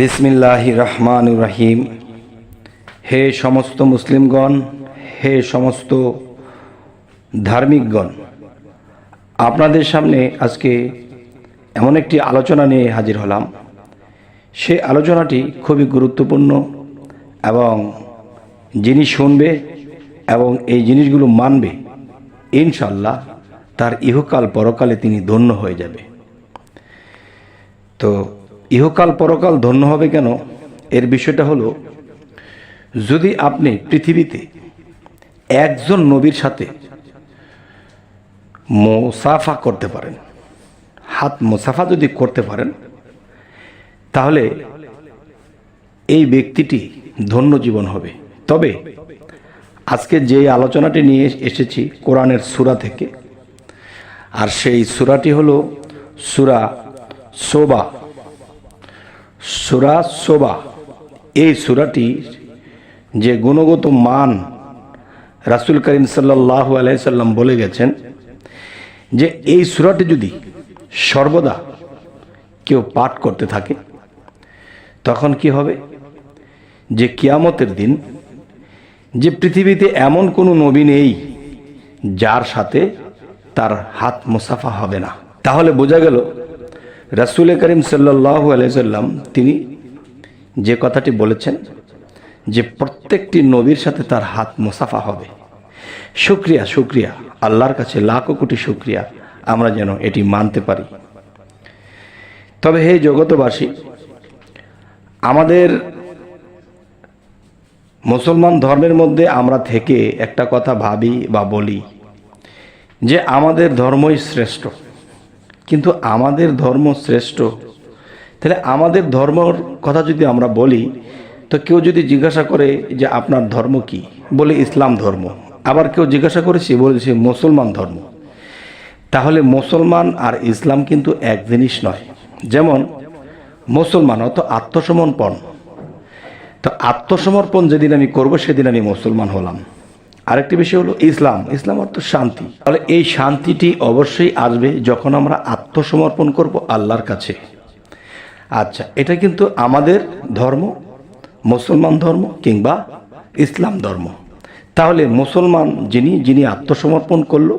বিসমিল্লাহ রহমান রাহিম হে সমস্ত মুসলিমগণ, হে সমস্ত ধার্মিকগণ, আপনাদের সামনে আজকে এমন একটি আলোচনা নিয়ে হাজির হলাম। সে আলোচনাটি খুবই গুরুত্বপূর্ণ এবং যিনি শুনবে এবং এই জিনিসগুলো মানবে ইনশাল্লাহ তার ইহকাল পরকালে তিনি ধন্য হয়ে যাবে। তো ইহকাল পরকাল ধন্য হবে কেন? এর বিষয়টা হলো, যদি আপনি পৃথিবীতে একজন নবীর সাথে মোসাফা করতে পারেন, হাত মোসাফা যদি করতে পারেন, তাহলে এই ব্যক্তিটি ধন্য জীবন হবে। তবে আজকে যে আলোচনাটি নিয়ে এসেছি কোরআনের সুরা থেকে, আর সেই সুরাটি হলো সুরা সোবা। সুরা সোবা। এই সুরাটি যে গুণগত মান রাসুল করিম সাল্লাহ আলাইসাল্লাম বলে গেছেন, যে এই সুরাটি যদি সর্বদা কেউ পাঠ করতে থাকে, তখন কি হবে? যে কিয়ামতের দিন যে পৃথিবীতে এমন কোনো নবী নেই যার সাথে তার হাত মুসাফা হবে না। তাহলে বোঝা গেল রাসুল করিম সাল্লাহ আলাইসাল্লাম তিনি যে কথাটি বলেছেন যে প্রত্যেকটি নবীর সাথে তার হাত মুসাফা হবে। শুক্রিয়া শুক্রিয়া। আল্লাহর কাছে লাখো কোটি শুক্রিয়া আমরা যেন এটি মানতে পারি। তবে হে জগতবাসী আমাদের মুসলমান ধর্মের মধ্যে আমরা থেকে একটা কথা ভাবি বা বলি যে আমাদের ধর্মই শ্রেষ্ঠ। কিন্তু আমাদের ধর্ম শ্রেষ্ঠ। তাহলে আমাদের ধর্মর কথা যদি আমরা বলি, তো কেউ যদি জিজ্ঞাসা করে যে আপনার ধর্ম কি? বলে ইসলাম ধর্ম। আবার কেউ জিজ্ঞাসা করেছি বলেছে মুসলমান ধর্ম। তাহলে মুসলমান আর ইসলাম কিন্তু এক জিনিস নয়। যেমন, মুসলমান অত আত্মসমর্পণ। তো আত্মসমর্পণ যেদিন আমি করব, সেদিন আমি মুসলমান হলাম। আরেকটি বিষয় হলো ইসলাম। ইসলাম অর্থ শান্তি। তাহলে এই শান্তিটি অবশ্যই আসবে যখন আমরা আত্মসমর্পণ করব আল্লাহর কাছে। আচ্ছা এটা কিন্তু আমাদের ধর্ম, মুসলমান ধর্ম কিংবা ইসলাম ধর্ম। তাহলে মুসলমান যিনি যিনি আত্মসমর্পণ করল,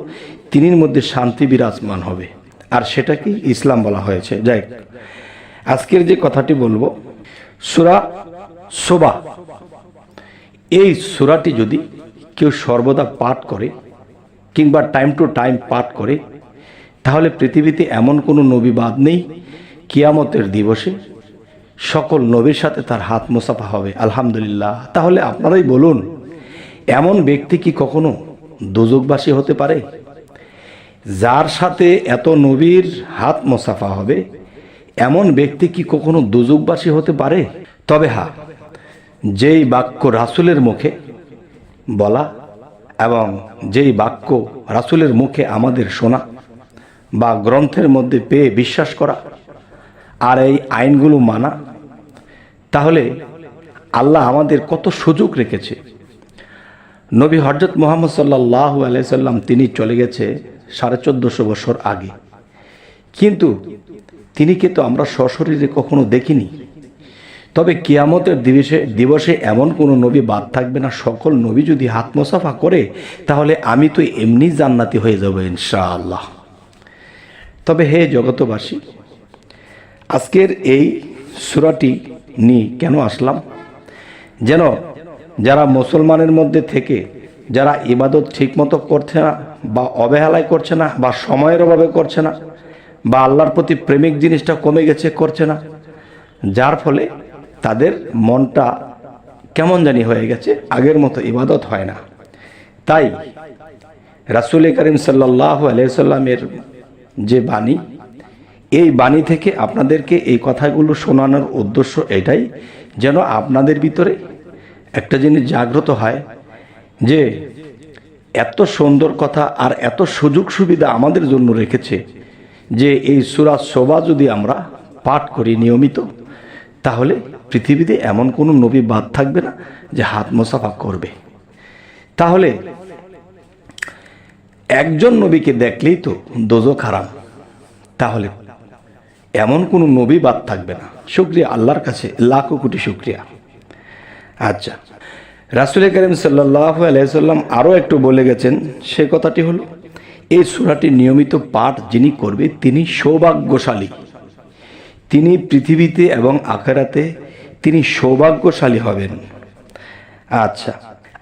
তিনির মধ্যে শান্তি বিরাজমান হবে। আর সেটাকে ইসলাম বলা হয়েছে। যাই আজকের যে কথাটি বলব, সুরা সোবা। এই সুরাটি যদি কেউ সর্বদা পাঠ করে কিংবা টাইম টু টাইম পাঠ করে, তাহলে পৃথিবীতে এমন কোনো নবী বাদ নেই, কিয়ামতের দিবসে সকল নবীর সাথে তার হাত মোসাফা হবে, আলহামদুলিল্লাহ। তাহলে আপনারাই বলুন, এমন ব্যক্তি কি কখনো দুযোগবাসী হতে পারে? যার সাথে এত নবীর হাত মোসাফা হবে, এমন ব্যক্তি কি কখনো দুযোগবাসী হতে পারে? তবে হা যেই বাক্য রাসুলের মুখে বলা এবং যেই বাক্য রাসুলের মুখে আমাদের শোনা বা গ্রন্থের মধ্যে পেয়ে বিশ্বাস করা আর এই আইনগুলো মানা, তাহলে আল্লাহ আমাদের কত সুযোগ রেখেছে। নবী হজরত মোহাম্মদ সাল্লাহ আলাইসাল্লাম তিনি চলে গেছে সাড়ে চোদ্দোশো বছর আগে। কিন্তু তিনি তো আমরা সশরীরে কখনো দেখিনি। তবে কিয়ামতের দিবসে দিবসে এমন কোনো নবী বাদ থাকবে না। সকল নবী যদি হাত মোসাফা করে, তাহলে আমি তো এমনি জান্নাতি হয়ে যাব ইনশাআল্লাহ। তবে হে জগতবাসী, আজকের এই সুরাটি নিয়ে কেন আসলাম? যেন যারা মুসলমানের মধ্যে থেকে, যারা ইবাদত ঠিকমতো করছে না, বা অবহেলায় করছে না, বা সময়ের অভাবে করছে না, বা আল্লাহর প্রতি প্রেমিক জিনিসটা কমে গেছে, করছে না, যার ফলে তাদের মনটা কেমন জানি হয়ে গেছে, আগের মতো ইবাদত হয় না। তাই রাসুল করিম সাল্লাহ আলাইসাল্লামের যে বাণী, এই বাণী থেকে আপনাদেরকে এই কথাগুলো শোনানোর উদ্দেশ্য এটাই যেন আপনাদের ভিতরে একটা জিনিস জাগ্রত হয় যে এত সুন্দর কথা আর এত সুযোগ সুবিধা আমাদের জন্য রেখেছে যে এই সুরা শোভা যদি আমরা পাঠ করি নিয়মিত তাহলে পৃথিবীতে এমন কোনো নবী বাদ থাকবে না যে হাত মোসাফা করবে। তাহলে একজন নবীকে দেখলেই তো দোজো খারাপ তাহলে এমন কোনো নবী বাদ থাকবে না। শুক্রিয়া, আল্লাহর কাছে লাখো কোটি শুক্রিয়া। আচ্ছা রাসুল করিম সাল্লাহ আলাইসাল্লাম আরও একটু বলে গেছেন, সে কথাটি হলো, এই সুরাটি নিয়মিত পাঠ যিনি করবে তিনি সৌভাগ্যশালী। তিনি পৃথিবীতে এবং আখেরাতে তিনি সৌভাগ্যশালী হবেন। আচ্ছা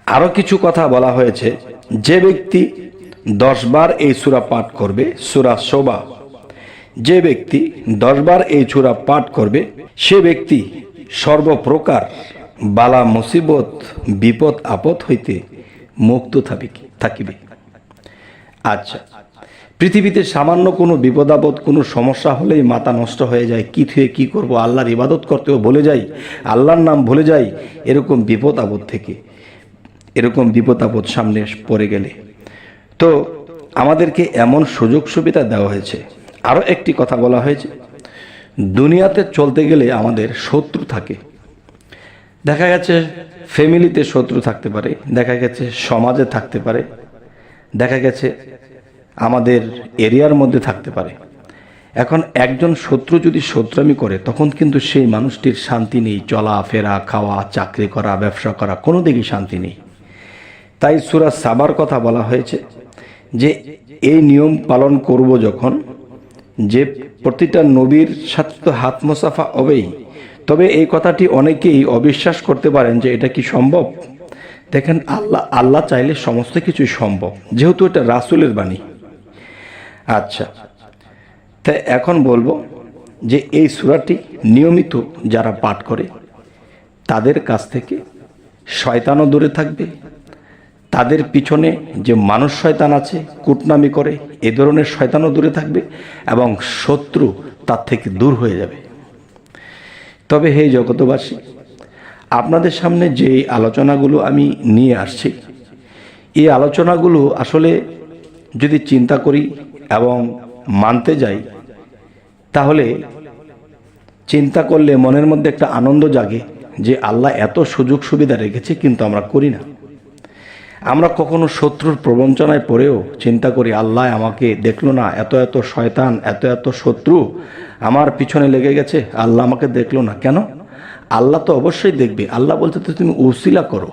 আরও কিছু কথা বলা হয়েছে। যে ব্যক্তি দশবার এই সুরা পাঠ করবে, সুরা শোভা। যে ব্যক্তি দশবার এই সুরা পাঠ করবে, সে ব্যক্তি সর্বপ্রকার বালা মুসিবত, বিপদ, আপদ হইতে মুক্ত থাকিবে থাকিবে। আচ্ছা পৃথিবীতে সামান্য কোনো বিপদ আপদ, কোনো সমস্যা হলেই মাথা নষ্ট হয়ে যায়। কী থুয়ে কী করব? আল্লাহর ইবাদত করতেও ভুলে যাই, আল্লাহর নাম ভুলে যাই, এরকম বিপদ আপদ থেকে, এরকম বিপদ আপদ সামনে পড়ে গেলে। তো আমাদেরকে এমন সুযোগ সুবিধা দেওয়া হয়েছে। আরও একটি কথা বলা হয়েছে, দুনিয়াতে চলতে গেলে আমাদের শত্রু থাকে। দেখা গেছে ফ্যামিলিতে শত্রু থাকতে পারে, দেখা গেছে, সমাজে থাকতে পারে, দেখা গেছে আমাদের এরিয়ার মধ্যে থাকতে পারে। এখন একজন শত্রু যদি শত্রামি করে, তখন কিন্তু সেই মানুষটির শান্তি নেই। চলা ফেরা খাওয়া, চাকরি করা, ব্যবসা করা, কোনো দিকেই শান্তি নেই। তাই সুরা সাবার কথা বলা হয়েছে যে, এই নিয়ম পালন করব যখন যে প্রতিটা নবীর সাথে তো হাত মোসাফা হবেই। তবে এই কথাটি অনেকেই অবিশ্বাস করতে পারেন যে এটা কি সম্ভব? দেখেন, আল্লাহ আল্লাহ চাইলে সমস্ত কিছুই সম্ভব। যেহেতু এটা রাসুলের বাণী। আচ্ছা। তাই এখন বলব যে এই সুরাটি নিয়মিত যারা পাঠ করে, তাদের কাছ থেকে শয়তানও দূরে থাকবে। তাদের পিছনে যে মানুষ শয়তান আছে, কুটনামি করে, এ ধরনের শয়তানও দূরে থাকবে এবং শত্রু তার থেকে দূর হয়ে যাবে। তবে হে জগতবাসী আপনাদের সামনে যে আলোচনাগুলো আমি নিয়ে আসছি, এই আলোচনাগুলো আসলে যদি চিন্তা করি এবং মানতে যাই, তাহলে চিন্তা করলে মনের মধ্যে একটা আনন্দ জাগে যে আল্লাহ এত সুযোগ সুবিধা রেখেছে, কিন্তু আমরা করি না। আমরা কখনো শত্রুর প্রবঞ্চনায় পড়েও চিন্তা করি, আল্লাহ আমাকে দেখল না, এত এত শয়তান, এত এত শত্রু আমার পিছনে লেগে গেছে, আল্লাহ আমাকে দেখল না। কেন? আল্লাহ তো অবশ্যই দেখবে। আল্লাহ বলতে তো তুমি উসিলা করো।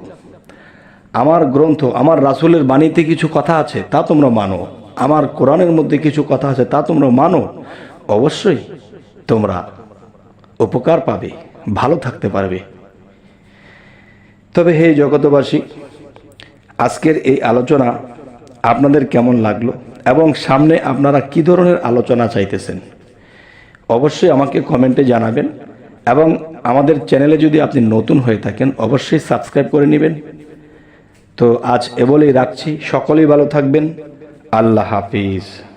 আমার গ্রন্থ, আমার রাসুলের বাণীতে কিছু কথা আছে, তা তোমরা মানো। আমার কোরআনের মধ্যে কিছু কথা আছে, তা তোমরা মানো। অবশ্যই তোমরা উপকার পাবে, ভালো থাকতে পারবে। তবে হে জগতবাসী আজকের এই আলোচনা আপনাদের কেমন লাগল এবং সামনে আপনারা কি ধরনের আলোচনা চাইতেছেন? অবশ্যই আমাকে কমেন্টে জানাবেন এবং আমাদের চ্যানেলে যদি আপনি নতুন হয়ে থাকেন, অবশ্যই সাবস্ক্রাইব করে নেবেন। তো আজ এ বলেই রাখছি। সকলেই ভালো থাকবেন। আল্লাহ হাফিজ।